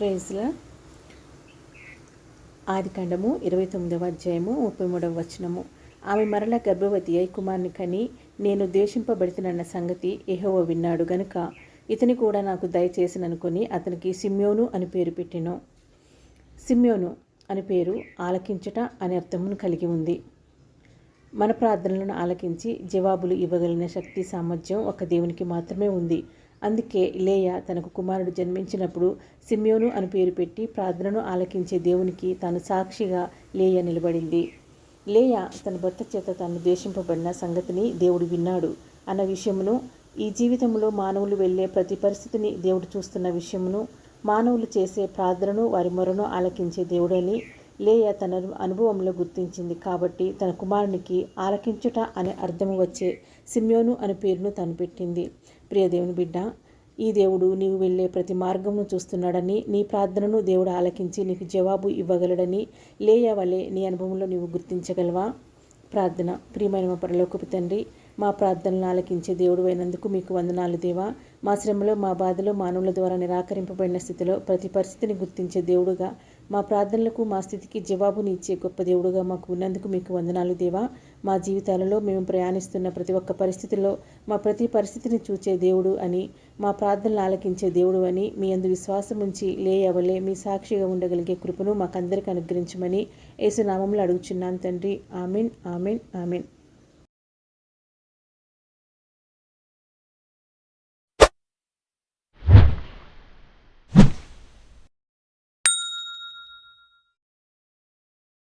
ప్రైజ్ల. ఆదికాండము ఇరవై తొమ్మిదవ అధ్యాయము ముప్పై మూడవ వచనము. ఆమె మరల గర్భవతి అయి కుమార్ని కని నేను ద్వేషింపబడుతున్న సంగతి ఎహోవో విన్నాడు గనుక ఇతని కూడా నాకు దయచేసిననుకొని అతనికి సిమ్యోను అని పేరు పెట్టెను. సిమ్యోను అని పేరు ఆలకించుట అనే అర్థమును కలిగి ఉంది. మన ప్రార్థనలను ఆలకించి జవాబులు ఇవ్వగలిగిన శక్తి సామర్థ్యం ఒక దేవునికి మాత్రమే ఉంది. అందుకే లేయ తనకు కుమారుడు జన్మించినప్పుడు సిమ్యోను అని పేరు పెట్టి ప్రార్థనను ఆలకించే దేవునికి తాను సాక్షిగా లేయ నిలబడింది. లేయ తన భర్త చేత తాను ద్వేషింపబడిన సంగతిని దేవుడు విన్నాడు. అన్న విషయమును ఈ జీవితంలో మానవులు వెళ్ళే ప్రతి పరిస్థితిని దేవుడు చూస్తున్న విషయమును మానవులు చేసే ప్రార్థనను వారి మొరను ఆలకించే దేవుడని లేయ తన అనుభవంలో గుర్తించింది. కాబట్టి తన కుమారునికి ఆలకించుట అనే అర్థము వచ్చే సిమ్యోను అనే పేరును తను పెట్టింది. ప్రియదేవుని బిడ్డ ఈ దేవుడు నీవు వెళ్ళే ప్రతి మార్గమును చూస్తున్నాడని నీ ప్రార్థనను దేవుడు ఆలకించి నీకు జవాబు ఇవ్వగలడని లేయ వలె నీ అనుభవంలో నీవు గుర్తించగలవా? ప్రార్థన. ప్రియమైన మా పరలోకపు తండ్రి మా ప్రార్థనలు ఆలకించే దేవుడు అయినందుకు మీకు వందనాలు దేవా. మా శ్రమలో మా బాధలో మానవుల ద్వారా నిరాకరింపబడిన స్థితిలో ప్రతి పరిస్థితిని గుర్తించే దేవుడుగా మా ప్రార్థనలకు మా స్థితికి జవాబుని ఇచ్చే గొప్ప దేవుడుగా మాకు ఉన్నందుకు మీకు వందనాలు దేవా. మా జీవితాలలో మేము ప్రయాణిస్తున్న ప్రతి ఒక్క పరిస్థితిలో మా ప్రతి పరిస్థితిని చూచే దేవుడు అని మా ప్రార్థనలు ఆలకించే దేవుడు అని మీ అందు విశ్వాసం ఉంచి లే అవలే మీ సాక్షిగా ఉండగలిగే కృపను మాకందరికి అనుగ్రహించమని యేసునామంలో అడుగుచున్నాను తండ్రి. Amen amen amen.